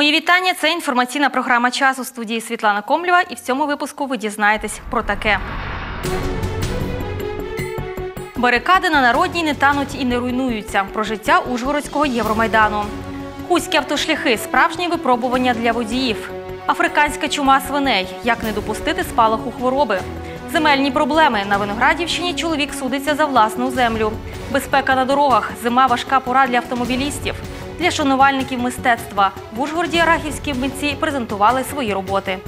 Мої вітання. Це інформаційна програма час у студії Світлана Комлєва. І в цьому випуску ви дізнаєтесь про таке. Барикади на народній не тануть і не руйнуються. Про життя Ужгородського Євромайдану. Хуські автошляхи справжні випробування для водіїв. Африканська чума свиней. Як не допустити спалаху хвороби. Земельні проблеми. На Виноградівщині чоловік судиться за власну землю. Безпека на дорогах. Зима важка пора для автомобілістів. Для шанувальників мистецтва в Ужгороді арахівські митці презентували свої роботи.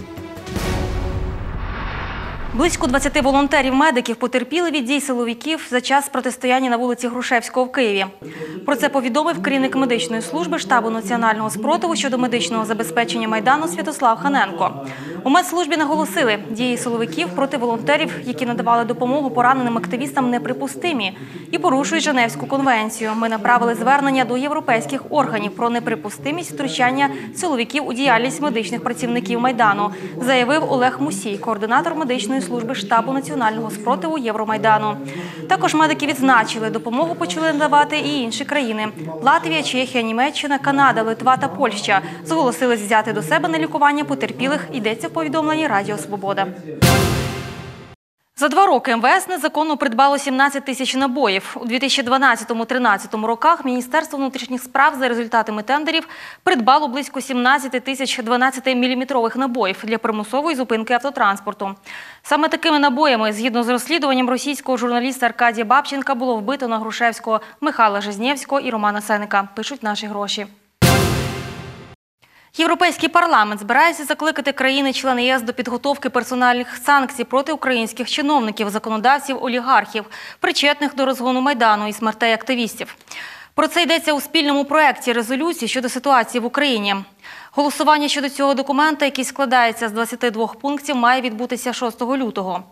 Близько 20 волонтерів-медиків потерпіли від дій силовиків за час протистояння на вулиці Грушевського в Києві. Про це повідомив керівник медичної служби штабу національного спротиву щодо медичного забезпечення майдану Святослав Ханенко. У медслужбі наголосили, дії силовиків проти волонтерів, які надавали допомогу пораненим активістам, неприпустимі і порушують Женевську конвенцію. Ми направили звернення до європейських органів про неприпустимість втручання силовиків у діяльність медичних працівників майдану, заявив Олег Мусій, координатор медичної служби штабу національного спротиву Євромайдану. Також медики відзначили, допомогу почали надавати і інші країни: Латвія, Чехія, Німеччина, Канада, Литва та Польща зголосились взяти до себе на лікування потерпілих. Йдеться повідомленні Радіо Свобода. За два роки МВС незаконно придбало 17 тисяч набоїв. У 2012-13 роках Міністерство внутрішніх справ за результатами тендерів придбало близько 17 тисяч 12-мм набоїв для примусової зупинки автотранспорту. Саме такими набоями, згідно з розслідуванням російського журналіста Аркадія Бабченка, було вбито на Грушевського Михайла Жизнєвського і Романа Сеника, пишуть наші гроші. Європейський парламент збирається закликати країни-члени ЄС до підготовки персональних санкцій проти українських чиновників, законодавців, олігархів, причетних до розгону майдану і смертей активістів. Про це йдеться у спільному проєкті резолюції щодо ситуації в Україні. Голосування щодо цього документа, який складається з 22 пунктів, має відбутися 6 лютого.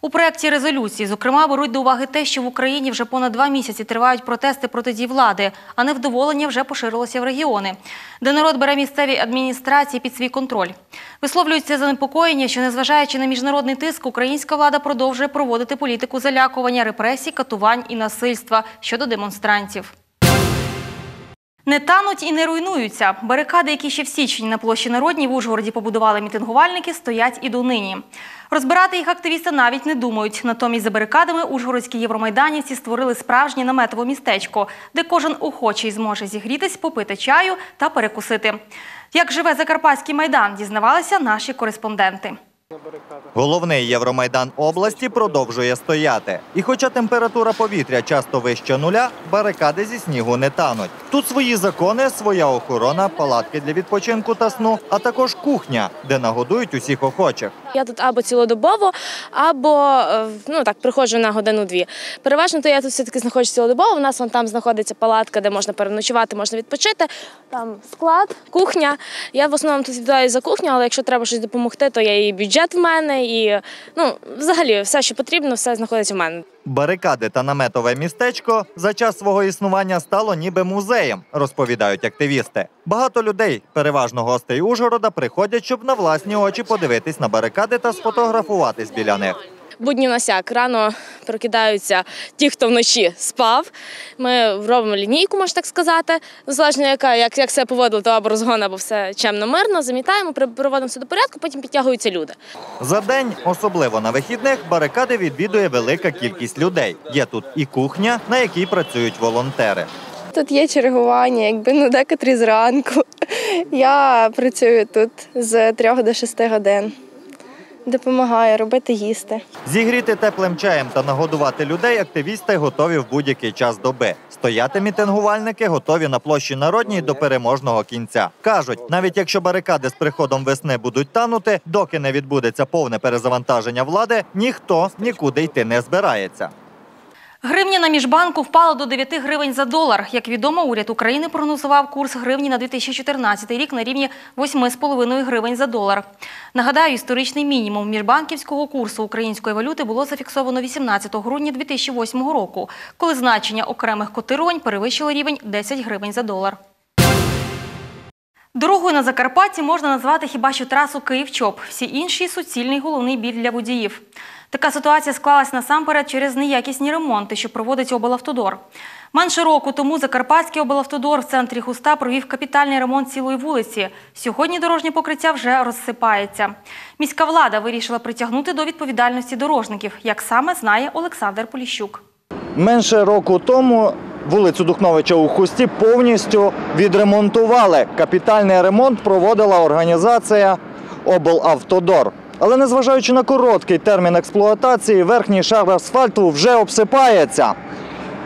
У проєкті резолюції, зокрема, беруть до уваги те, що в Україні вже понад два місяці тривають протести проти дій влади, а невдоволення вже поширилося в регіони, де народ бере місцеві адміністрації під свій контроль. Висловлюється занепокоєння, що незважаючи на міжнародний тиск, українська влада продовжує проводити політику залякування, репресій, катувань і насильства щодо демонстрантів. Не тануть і не руйнуються. Барикади, які ще в січні на площі Народній в Ужгороді побудували мітингувальники, стоять і донині. Розбирати їх активісти навіть не думають. Натомість за барикадами ужгородські євромайданівці створили справжнє наметове містечко, де кожен охочий зможе зігрітись, попити чаю та перекусити. Як живе Закарпатський майдан, дізнавалися наші кореспонденти. Головний Євромайдан області продовжує стояти. І хоча температура повітря часто вище нуля, барикади зі снігу не тануть. Тут свої закони, своя охорона, палатки для відпочинку та сну, а також кухня, де нагодують усіх охочих. Я тут або цілодобово, або е, ну так приходжу на годину-дві. Переважно то я тут все таки знаходжу цілодобово. У нас вон там знаходиться палатка, де можна переночувати, можна відпочити. Там склад, кухня. Я в основному тут віддаю за кухню, але якщо треба щось допомогти, то я і бюджет в мене, і ну взагалі все, що потрібно, все знаходиться в мене. Барикади та наметове містечко за час свого існування стало ніби музеєм, розповідають активісти. Багато людей, переважно гостей Ужгорода, приходять, щоб на власні очі подивитись на барикади та сфотографуватись біля них. Будні у нас як рано прокидаються ті, хто вночі спав. Ми робимо лінійку, можна так сказати. Залежно яка як, як себе поводили, то або розгон, або все чемно мирно. Замітаємо, приводимо все до порядку, потім підтягуються люди. За день, особливо на вихідних, барикади відвідує велика кількість людей. Є тут і кухня, на якій працюють волонтери. Тут є чергування, якби ну декотрі зранку. Я працюю тут з трьох до шести годин. Допомагаю робити їсти. Зігріти теплим чаєм та нагодувати людей активісти готові в будь-який час доби. Стояти мітингувальники готові на площі Народній до переможного кінця. Кажуть, навіть якщо барикади з приходом весни будуть танути, доки не відбудеться повне перезавантаження влади, ніхто нікуди йти не збирається. Гривня на міжбанку впала до 9 гривень за долар. Як відомо, уряд України прогнозував курс гривні на 2014 рік на рівні 8,5 гривень за долар. Нагадаю, історичний мінімум міжбанківського курсу української валюти було зафіксовано 18 грудня 2008 року, коли значення окремих котирувань перевищило рівень 10 гривень за долар. Дорогою на Закарпатті можна назвати хіба що трасу Київ-Чоп. Всі інші суцільний головний біль для водіїв. Така ситуація склалась насамперед через неякісні ремонти, що проводить облавтодор. Менше року тому Закарпатський облавтодор в центрі Хуста провів капітальний ремонт цілої вулиці. Сьогодні дорожнє покриття вже розсипається. Міська влада вирішила притягнути до відповідальності дорожників, як саме знає Олександр Поліщук. Менше року тому вулицю Духновича у Хусті повністю відремонтували. Капітальний ремонт проводила організація облавтодор. Але незважаючи на короткий термін експлуатації, верхній шар асфальту вже обсипається.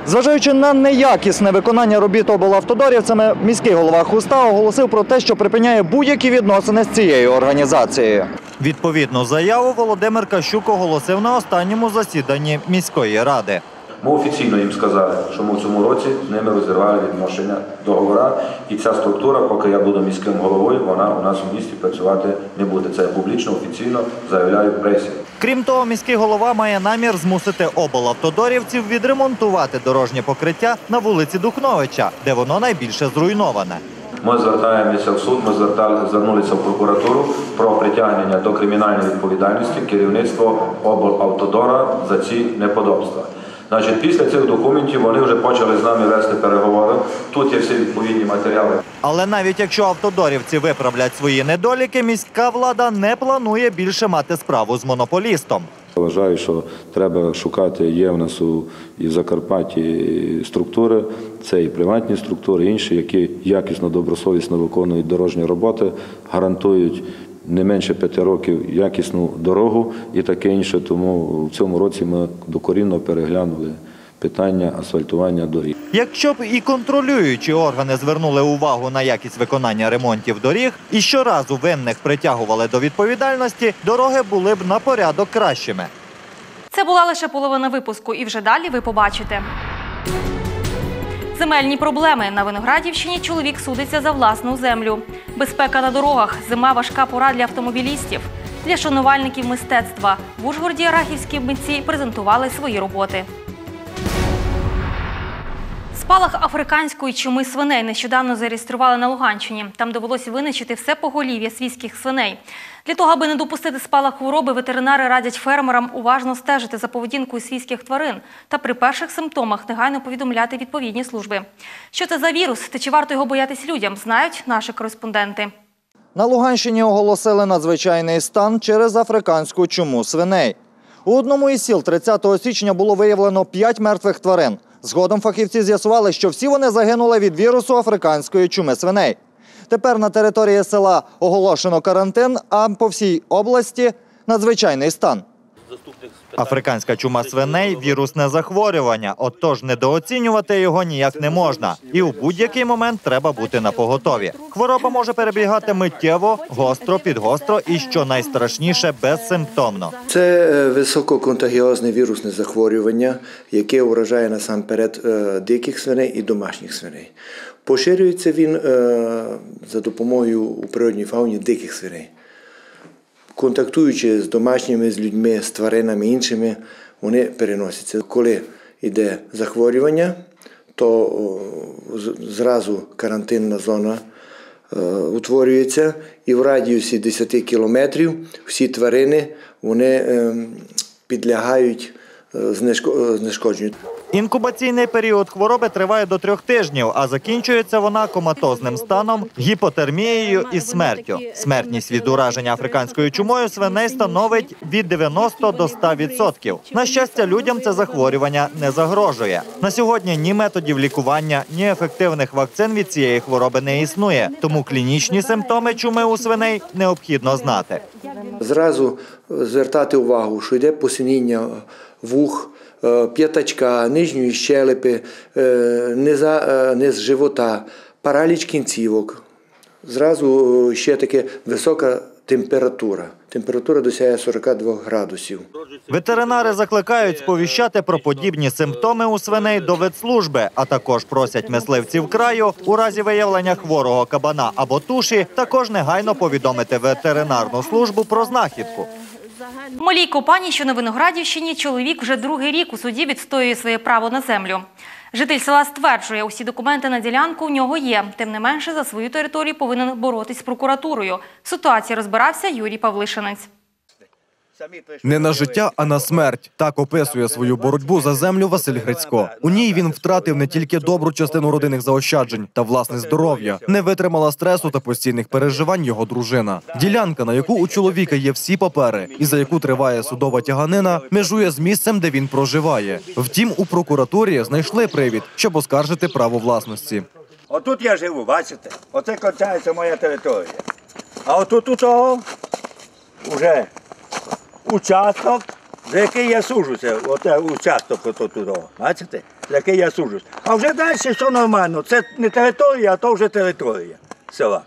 Зважаючи на неякісне виконання робіт облавтодорівцями, міський голова Хуста оголосив про те, що припиняє будь-які відносини з цією організацією. Відповідну заяву Володимир Кащук оголосив на останньому засіданні міської ради. Ми офіційно їм сказали, що ми в цьому році з ними розірвали відношення договора, і ця структура, поки я буду міським головою, вона у нас у місті працювати не буде. Це я публічно, офіційно заявляю в пресі. Крім того, міський голова має намір змусити облавтодорівців відремонтувати дорожнє покриття на вулиці Духновича, де воно найбільше зруйноване. Ми звертаємося в суд, ми звернулися в прокуратуру про притягнення до кримінальної відповідальності керівництва облавтодора за ці неподобства. Значить, після цих документів вони вже почали з нами вести переговори. Тут є всі відповідні матеріали. Але навіть якщо автодорівці виправлять свої недоліки, міська влада не планує більше мати справу з монополістом. Вважаю, що треба шукати. Є в нас у і в Закарпатті структури, це і приватні структури, і інші, які якісно, добросовісно виконують дорожні роботи, гарантують не менше п'яти років якісну дорогу і таке інше. Тому в цьому році ми докорінно переглянули питання асфальтування доріг. Якщо б і контролюючі органи звернули увагу на якість виконання ремонтів доріг і щоразу винних притягували до відповідальності, дороги були б на порядок кращими. Це була лише половина випуску, і вже далі ви побачите. Земельні проблеми на Виноградівщині чоловік судиться за власну землю. Безпека на дорогах, зима важка пора для автомобілістів. Для шанувальників мистецтва в Ужгороді рахівські митці презентували свої роботи. Спалах африканської чуми свиней нещодавно зареєстрували на Луганщині. Там довелося винищити все поголів'я свійських свиней. Для того, аби не допустити спалах хвороби, ветеринари радять фермерам уважно стежити за поведінкою свійських тварин та при перших симптомах негайно повідомляти відповідні служби. Що це за вірус та чи варто його боятись людям, знають наші кореспонденти. На Луганщині оголосили надзвичайний стан через африканську чуму свиней. У одному із сіл 30 січня було виявлено 5 мертвих тварин. Згодом фахівці з'ясували, що всі вони загинули від вірусу африканської чуми свиней. Тепер на території села оголошено карантин, а по всій області надзвичайний стан. Африканська чума свиней вірусне захворювання, отож недооцінювати його ніяк не можна. І у будь-який момент треба бути на поготові. Хвороба може перебігати миттєво, гостро, підгостро і що найстрашніше безсимптомно. Це е, висококонтагіозне вірусне захворювання, яке уражає насамперед е, диких свиней і домашніх свиней. Поширюється він е, за допомогою у природній фауні диких свиней. Контактуючи з домашніми, з людьми, з тваринами іншими, вони переносяться. Коли йде захворювання, то зразу карантинна зона е, утворюється, і в радіусі 10 кілометрів всі тварини вони ем, підлягають знешко- знешкодженню. Інкубаційний період хвороби триває до трьох тижнів, а закінчується вона коматозним станом, гіпотермією і смертю. Смертність від ураження африканською чумою свиней становить від 90 до 100 відсотків. На щастя, людям це захворювання не загрожує. На сьогодні ні методів лікування, ні ефективних вакцин від цієї хвороби не існує. Тому клінічні симптоми чуми у свиней необхідно знати. Зразу звертати увагу, що йде посиніння вух, е, п'ятачка, нижньої щелепи, е, низа, е, низ живота, параліч кінцівок. Зразу ще таке висока температура. Температура досягає 42 градусів. Ветеринари закликають сповіщати про подібні симптоми у свиней до ветслужби, а також просять мисливців краю у разі виявлення хворого кабана або туші також негайно повідомити ветеринарну службу про знахідку. Малій копані, що на Виноградівщині, чоловік вже другий рік у суді відстоює своє право на землю. Житель села стверджує, усі документи на ділянку у нього є. Тим не менше, за свою територію повинен боротись з прокуратурою. В ситуації розбирався Юрій Павлишинець. Не на життя, а на смерть. Так описує свою боротьбу за землю Василь Грицько. У ній він втратив не тільки добру частину родинних заощаджень та власне здоров'я, не витримала стресу та постійних переживань його дружина. Ділянка, на яку у чоловіка є всі папери, і за яку триває судова тяганина, межує з місцем, де він проживає. Втім, у прокуратурі знайшли привід, щоб оскаржити право власності. Отут я живу, бачите? Оце кінчається моя територія. А отут у того вже участок, за який я сужуся. Оце участок у того. Бачите? За який я сужусь. А вже далі все нормально. Це не територія, а то вже територія села.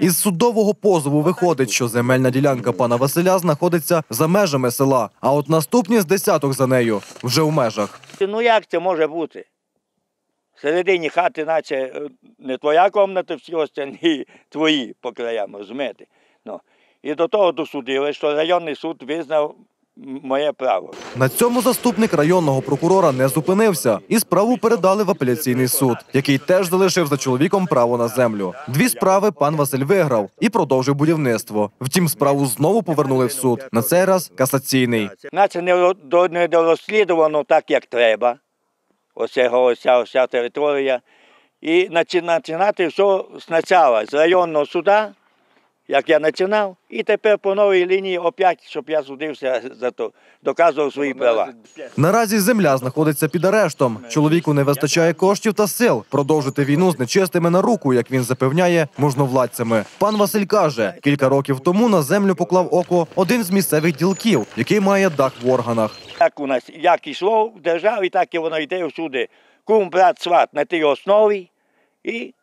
Із судового позову виходить, що земельна ділянка пана Василя знаходиться за межами села, а от наступні з десяток за нею вже у межах. Ну як це може бути? Всередині хати, наче е, не твоя кімната, всі остальні твої по краям, розумієте? І до того досудили, що районний суд визнав моє право. На цьому заступник районного прокурора не зупинився, і справу передали в апеляційний суд, який теж залишив за чоловіком право на землю. Дві справи пан Василь виграв і продовжив будівництво. Втім, справу знову повернули в суд. На цей раз касаційний. Наче не, ро- до- розслідувано так, як треба. Оце ося, ося територія. І начи- починати все спочатку з районного суда, як я починав, і тепер по новій лінії опять, щоб я судився за то, доказував свої права. Наразі земля знаходиться під арештом. Чоловіку не вистачає коштів та сил продовжити війну з нечистими на руку, як він запевняє, можновладцями. Пан Василь каже, кілька років тому на землю поклав око один з місцевих ділків, який має дах в органах. Як у нас як йшло в державі, так і воно йде всюди. Кум, брат, сват на тій основі і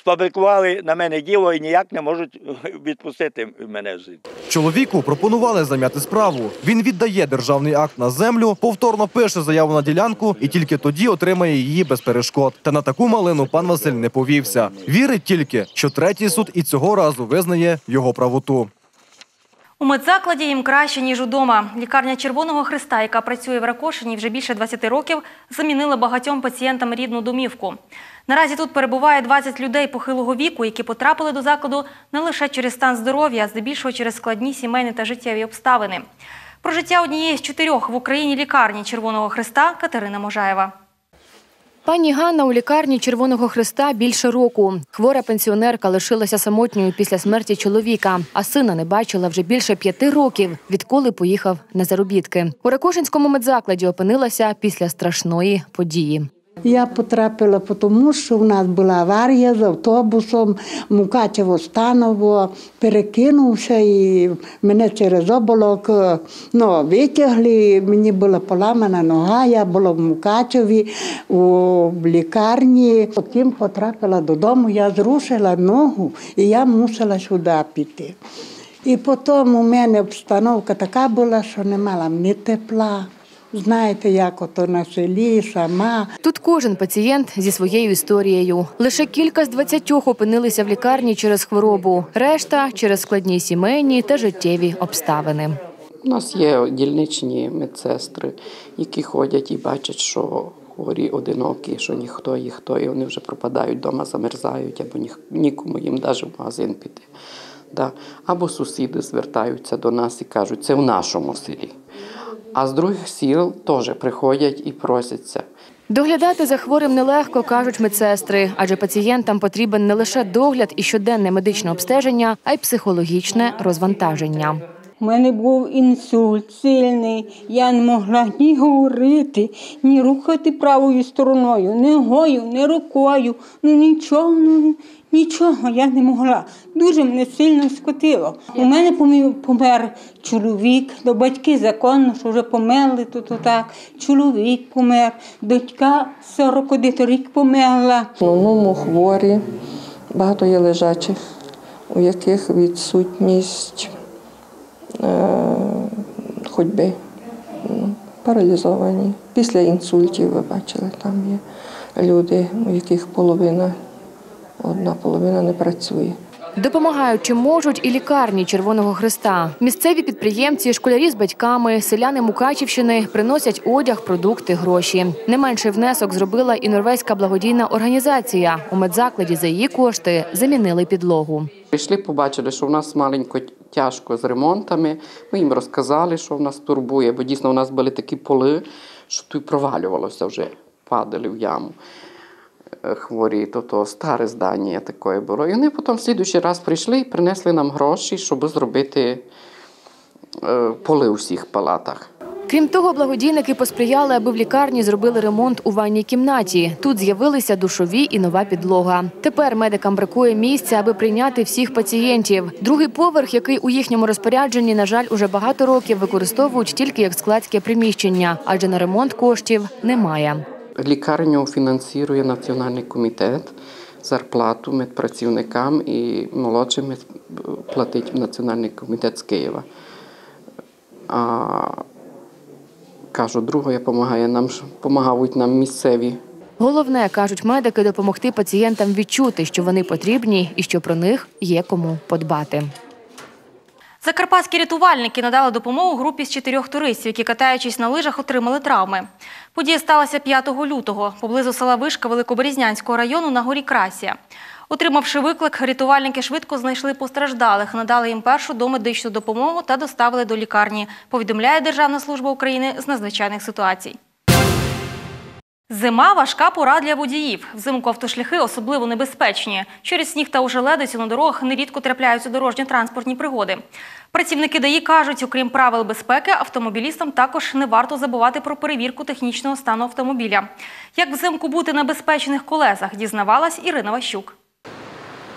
сфабрикували на мене діло і ніяк не можуть відпустити мене звідти. Чоловіку пропонували зам'яти справу. Він віддає державний акт на землю, повторно пише заяву на ділянку і тільки тоді отримає її без перешкод. Та на таку малину пан Василь не повівся. Вірить тільки, що третій суд і цього разу визнає його правоту. У медзакладі їм краще, ніж удома. Лікарня Червоного Христа, яка працює в Ракошині вже більше 20 років, замінила багатьом пацієнтам рідну домівку. Наразі тут перебуває 20 людей похилого віку, які потрапили до закладу не лише через стан здоров'я, а здебільшого через складні сімейні та життєві обставини. Про життя однієї з чотирьох в Україні лікарні Червоного Христа Катерина Можаєва. Пані Ганна у лікарні Червоного Христа більше року. Хвора пенсіонерка лишилася самотньою після смерті чоловіка, а сина не бачила вже більше п'яти років, відколи поїхав на заробітки. У Ракошинському медзакладі опинилася після страшної події. Я потрапила, тому що в нас була аварія з автобусом, Мукачево станово перекинувся і мене через оболок е, ну, витягли. Мені була поламана нога, я була в Мукачеві у лікарні. Потім потрапила додому, я зрушила ногу і я мусила сюди піти. І потім у мене обстановка така була, що не мала ні тепла. Знаєте, як ото на селі сама. Тут кожен пацієнт зі своєю історією. Лише кілька з двадцятьох опинилися в лікарні через хворобу, решта через складні сімейні та життєві обставини. У нас є дільничні медсестри, які ходять і бачать, що хворі одинокі, що ніхто їх то, і вони вже пропадають вдома, замерзають, або ні, нікому їм навіть в магазин піти. Да. Або сусіди звертаються до нас і кажуть, це в нашому селі. А з других сіл теж приходять і просяться. Доглядати за хворим нелегко, кажуть медсестри, адже пацієнтам потрібен не лише догляд і щоденне медичне обстеження, а й психологічне розвантаження. У мене був інсульт сильний, я не могла ні говорити, ні рухати правою стороною, ні ногою, ні рукою. Ну нічого, ну нічого я не могла. Дуже мене сильно скотило. У мене помер чоловік, до батьки законно, що вже померли тут отак. Чоловік помер, дочка 41 рік померла. В основному хворі, багато є лежачих, у яких відсутність е, ходьби, ну, паралізовані. Після інсультів, ви бачили, там є люди, у яких половина, одна половина не працює. Допомагають чим можуть і лікарні Червоного Христа. Місцеві підприємці, школярі з батьками, селяни Мукачівщини приносять одяг, продукти, гроші. Не менший внесок зробила і норвезька благодійна організація. У медзакладі за її кошти замінили підлогу. Прийшли, побачили, що в нас маленько тяжко з ремонтами. Ми їм розказали, що в нас турбує, бо дійсно у нас були такі поли, що тут провалювалося вже, падали в яму. Хворі, то, то старе здання таке було. І вони потім в слідуючий раз прийшли і принесли нам гроші, щоб зробити е, поли у всіх палатах. Крім того, благодійники посприяли, аби в лікарні зробили ремонт у ванній кімнаті. Тут з'явилися душові і нова підлога. Тепер медикам бракує місця, аби прийняти всіх пацієнтів. Другий поверх, який у їхньому розпорядженні, на жаль, уже багато років використовують тільки як складське приміщення, адже на ремонт коштів немає. Лікарню фінансує Національний комітет, зарплату медпрацівникам і молодшим платить Національний комітет з Києва. А кажу, друге допомагає нам, допомагають нам місцеві Головне, кажуть медики, допомогти пацієнтам відчути, що вони потрібні і що про них є кому подбати. Закарпатські рятувальники надали допомогу групі з чотирьох туристів, які, катаючись на лижах, отримали травми. Подія сталася 5 лютого поблизу села Вишка Великоберізнянського району на горі Красія. Отримавши виклик, рятувальники швидко знайшли постраждалих, надали їм першу домедичну допомогу та доставили до лікарні, повідомляє Державна служба України з надзвичайних ситуацій. Зима – важка пора для водіїв. Взимку автошляхи особливо небезпечні. Через сніг та ожеледицю на дорогах нерідко трапляються дорожньо-транспортні пригоди. Працівники ДАІ кажуть, окрім правил безпеки, автомобілістам також не варто забувати про перевірку технічного стану автомобіля. Як взимку бути на безпечних колесах, дізнавалась Ірина Ващук.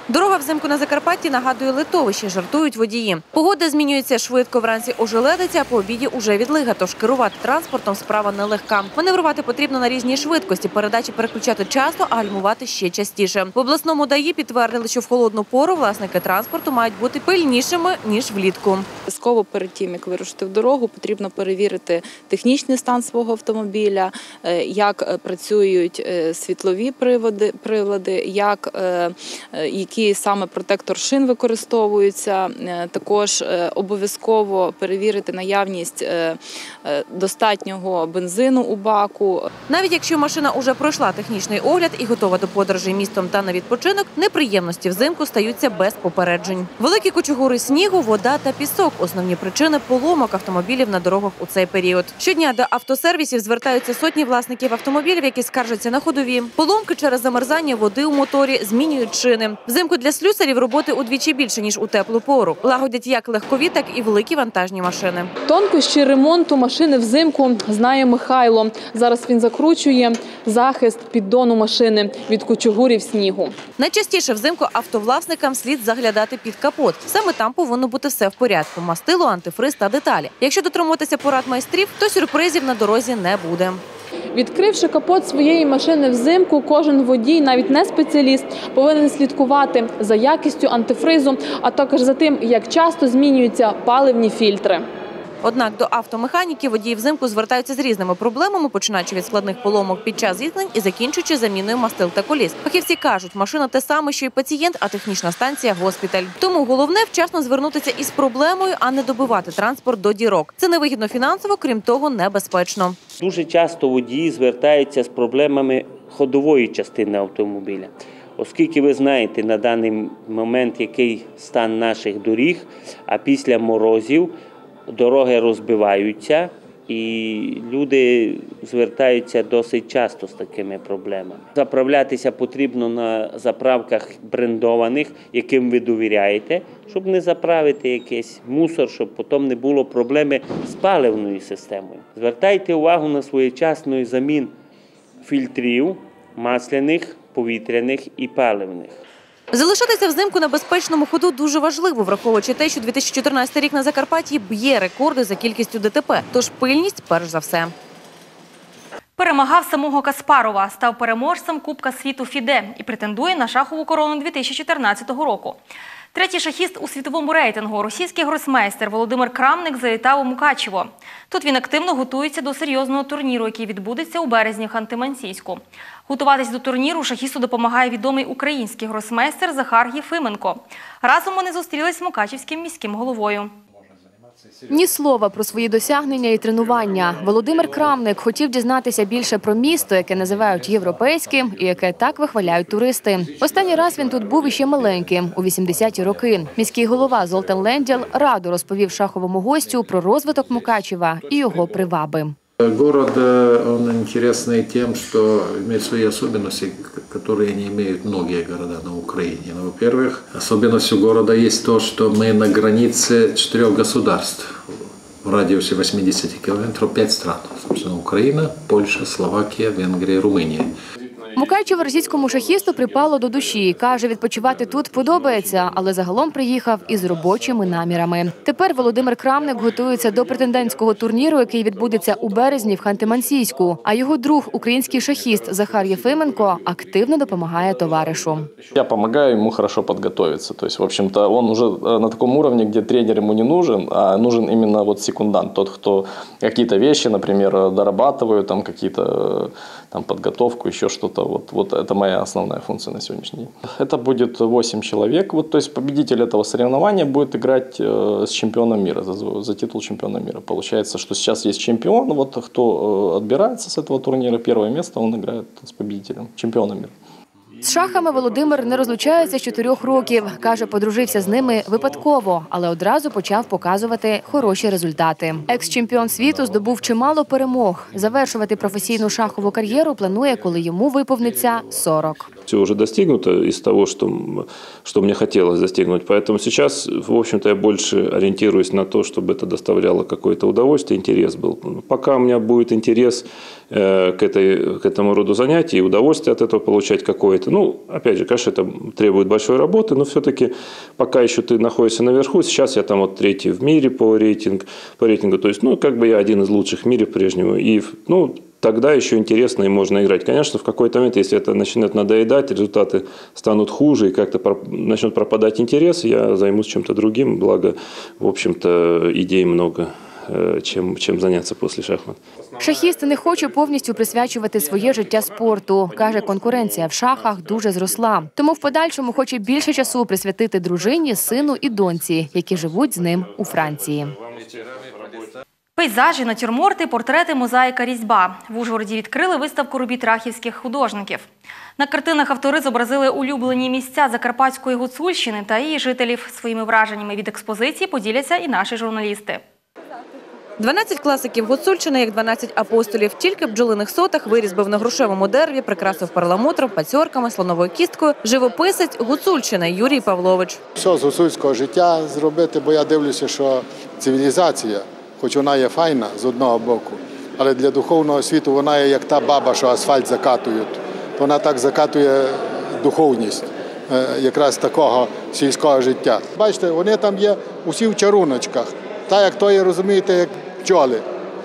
Дорога взимку на Закарпатті нагадує литовище, жартують водії. Погода змінюється швидко. Вранці ожеледиться, а по обіді уже відлига, тож керувати транспортом справа нелегка. Маневрувати потрібно на різній швидкості, передачі переключати часто, а гальмувати ще частіше. В обласному ДАІ підтвердили, що в холодну пору власники транспорту мають бути пильнішими, ніж влітку. Обов'язково перед тим, як вирушити в дорогу, потрібно перевірити технічний стан свого автомобіля, е, як е, працюють е, світлові приводи, прилади, як, е, який саме протектор шин використовується. Е, Також е, обов'язково перевірити наявність е, достатнього бензину у баку. Навіть якщо машина уже пройшла технічний огляд і готова до подорожей містом та на відпочинок, неприємності взимку стаються без попереджень. Великі кучугури снігу, вода та пісок основні причини поломок автомобілів на дорогах у цей період. Щодня до автосервісів звертаються сотні власників автомобілів, які скаржаться на ходові. Поломки через замерзання води у моторі змінюють шини. Взимку для слюсарів роботи удвічі більше ніж у теплу пору. Лагодять як легкові, так і великі вантажні машини. Тонкощі ремонту машини взимку знає Михайло. Зараз він закручує захист піддону машини від кучугурів снігу. Найчастіше взимку автовласникам слід заглядати під капот. Саме там повинно бути все в порядку: мастило, антифриз та деталі. Якщо дотримуватися порад майстрів, то сюрпризів на дорозі не буде. Відкривши капот своєї машини взимку, кожен водій, навіть не спеціаліст, повинен слідкувати за якістю антифризу, а також за тим, як часто змінюються паливні фільтри. Однак до автомеханіків водії взимку звертаються з різними проблемами, починаючи від складних поломок під час зіткнень і закінчуючи заміною мастил та коліс. Фахівці кажуть, машина те саме, що й пацієнт, а технічна станція госпіталь. Тому головне вчасно звернутися із проблемою, а не добивати транспорт до дірок. Це невигідно фінансово, крім того, небезпечно. Дуже часто водії звертаються з проблемами ходової частини автомобіля. Оскільки ви знаєте на даний момент, який стан наших доріг, а після морозів дороги розбиваються, і люди звертаються досить часто з такими проблемами. Заправлятися потрібно на заправках брендованих, яким ви довіряєте, щоб не заправити якийсь мусор, щоб потім не було проблеми з паливною системою. Звертайте увагу на своєчасну замін фільтрів масляних, повітряних і паливних. Залишатися взимку на безпечному ходу дуже важливо, враховуючи те, що 2014 рік на Закарпатті б'є рекорди за кількістю ДТП. Тож пильність перш за все. Перемагав самого Каспарова, став переможцем Кубка світу ФІДЕ і претендує на шахову корону 2014 року. Третій шахіст у світовому рейтингу, російський гросмейстер Володимир Крамник завітав у Мукачево. Тут він активно готується до серйозного турніру, який відбудеться у березні Ханти-Мансійську. Готуватись до турніру шахісту допомагає відомий український гросмейстер Захар Єфименко. Разом вони зустрілись з Мукачівським міським головою. Ні слова про свої досягнення і тренування. Володимир Крамник хотів дізнатися більше про місто, яке називають європейським і яке так вихваляють туристи. Останній раз він тут був іще маленьким у 80-ті роки. Міський голова Золтан Ленділ радо розповів шаховому гостю про розвиток Мукачева і його приваби. Город, э, он интересный тем, что имеет свои особенности, которые не имеют многие города на Украине. Ну, во-первых, особенностью города есть то, что мы на границе четырех государств. В радиусе 80 километров пять стран. Собственно, Украина, Польша, Словакия, Венгрия, Румыния. Мукачев російському шахісту припало до душі. Каже, відпочивати тут подобається, але загалом приїхав із робочими намірами. Тепер Володимир Крамник готується до претендентського турніру, який відбудеться у березні в Ханти-Мансійську. А його друг, український шахіст Захар Єфименко, активно допомагає товаришу. Я помогаю ему хорошо подготовиться. То есть, в общем-то, он уже э, на таком уровне, где тренер ему не нужен, а нужен именно вот секундант, тот, кто какие-то вещи, например, э, дорабатывает, там какие-то э, там подготовку, еще что-то. Вот, вот это моя основная функция на сегодняшний день. Это будет 8 человек. Вот, то есть победитель этого соревнования будет играть э, с чемпионом мира, за, за титул чемпиона мира. Получается, что сейчас есть чемпион, вот кто э, отбирается с этого турнира, первое место, он играет с победителем, чемпионом мира. З шахами Володимир не розлучається з чотирьох років. Каже, подружився з ними випадково, але одразу почав показувати хороші результати. Екс-чемпіон світу здобув чимало перемог. Завершувати професійну шахову кар'єру планує, коли йому виповниться 40. все уже достигнуто из того, что, м- что мне хотелось достигнуть. Поэтому сейчас, в общем-то, я больше ориентируюсь на то, чтобы это доставляло какое-то удовольствие, интерес был. Пока у меня будет интерес э, к, этой, к этому роду занятий, и удовольствие от этого получать какое-то. Ну, опять же, конечно, это требует большой работы, но все-таки пока еще ты находишься наверху, сейчас я там вот третий в мире по, рейтинг, по рейтингу, то есть, ну, как бы я один из лучших в мире прежнего. И, ну, тогда еще интересно и можно играть. Конечно, в какой-то момент, если это начнет надоедать, результаты станут хуже и как-то начнет пропадать интерес, я займусь чем-то другим. Благо, в общем-то, идей много, э, чем, чем заняться после шахмат. Шахіст не хоче повністю присвячувати своє життя спорту. Каже, конкуренція в шахах дуже зросла. Тому в подальшому хоче більше часу присвятити дружині, сину і доньці, які живуть з ним у Франції. Пейзажі, натюрморти, портрети, мозаїка, різьба. В Ужгороді відкрили виставку робіт рахівських художників. На картинах автори зобразили улюблені місця Закарпатської Гуцульщини та її жителів. Своїми враженнями від експозиції поділяться і наші журналісти. 12 класиків Гуцульщини, як 12 апостолів. Тільки в бджолиних сотах вирізбив на грушевому дереві, прикрасив перламутром, пацьорками, слоновою кісткою. Живописець Гуцульщини Юрій Павлович. Все з гуцульського життя зробити, бо я дивлюся, що цивілізація, хоч вона є файна з одного боку, але для духовного світу вона є як та баба, що асфальт закатують. Вона так закатує духовність е, якраз такого сільського життя. Бачите, вони там є усі в чаруночках. Так як то є, розумієте, як бджоли.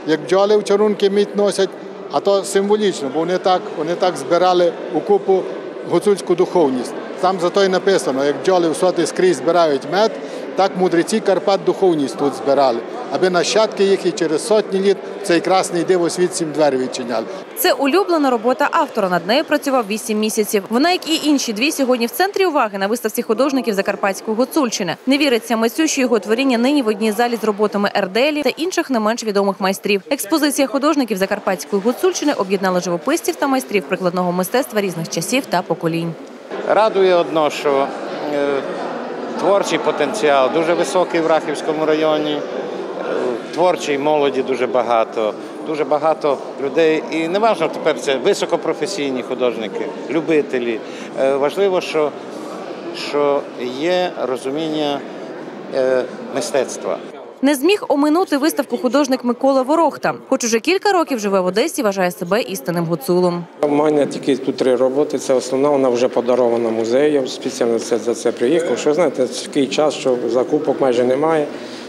Як бджоли в чарунки мідь носять, а то символічно, бо вони так, вони так збирали у купу гуцульську духовність. Там зато й написано, як бджоли в соти скрізь збирають мед, так мудреці Карпат духовність тут збирали, аби нащадки їх і через сотні літ цей красний диво світ сім двері відчиняли. Це улюблена робота автора. Над нею працював 8 місяців. Вона, як і інші дві, сьогодні в центрі уваги на виставці художників Закарпатської Гуцульщини. Не віриться митцю, що його творіння нині в одній залі з роботами Ерделі та інших не менш відомих майстрів. Експозиція художників Закарпатської Гуцульщини об'єднала живописців та майстрів прикладного мистецтва різних часів та поколінь. Радує одно, що е, творчий потенціал дуже високий в Рахівському районі, творчій творчої молоді дуже багато, дуже багато людей. І не важливо тепер це високопрофесійні художники, любителі. Е, важливо, що, що є розуміння е, мистецтва. Не зміг оминути виставку художник Микола Ворохта. Хоч уже кілька років живе в Одесі, вважає себе істинним гуцулом. У мене тільки тут три роботи. Це основна, вона вже подарована музею. Спеціально це, за це приїхав. Що знаєте, такий час, що закупок майже немає.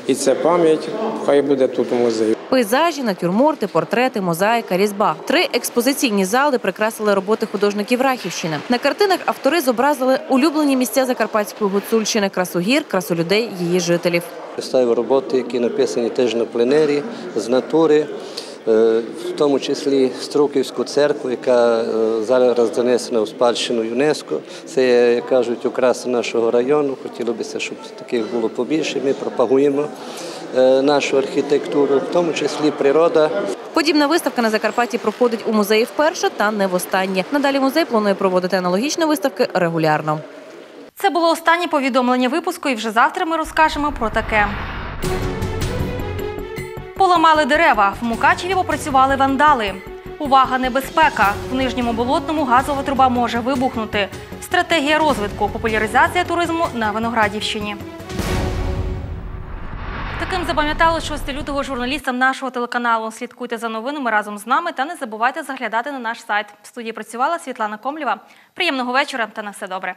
І це пам'ять, хай буде тут у музеї. Пейзажі, натюрморти, портрети, мозаїка, різьба. Три експозиційні зали прикрасили роботи художників Рахівщини. На картинах автори зобразили улюблені місця Закарпатської гуцульщини, красу гір, красу людей, її жителів. Ставив роботи, які написані теж на пленері з натури, е, в тому числі Строківську церкву, яка е, зараз занесена у спадщину ЮНЕСКо. Це, як кажуть, окраса нашого району. Хотілося б, щоб таких було побільше. Ми пропагуємо е, нашу архітектуру, в тому числі природа. Подібна виставка на Закарпатті проходить у музеї вперше та не востаннє. Надалі музей планує проводити аналогічні виставки регулярно. Це було останнє повідомлення випуску, і вже завтра ми розкажемо про таке. Поламали дерева. В Мукачеві попрацювали вандали. Увага, небезпека! В нижньому болотному газова труба може вибухнути. Стратегія розвитку, популяризація туризму на Виноградівщині. Таким запам'ятали 6 лютого журналістам нашого телеканалу. Слідкуйте за новинами разом з нами та не забувайте заглядати на наш сайт. В студії працювала Світлана Комлєва. Приємного вечора та на все добре.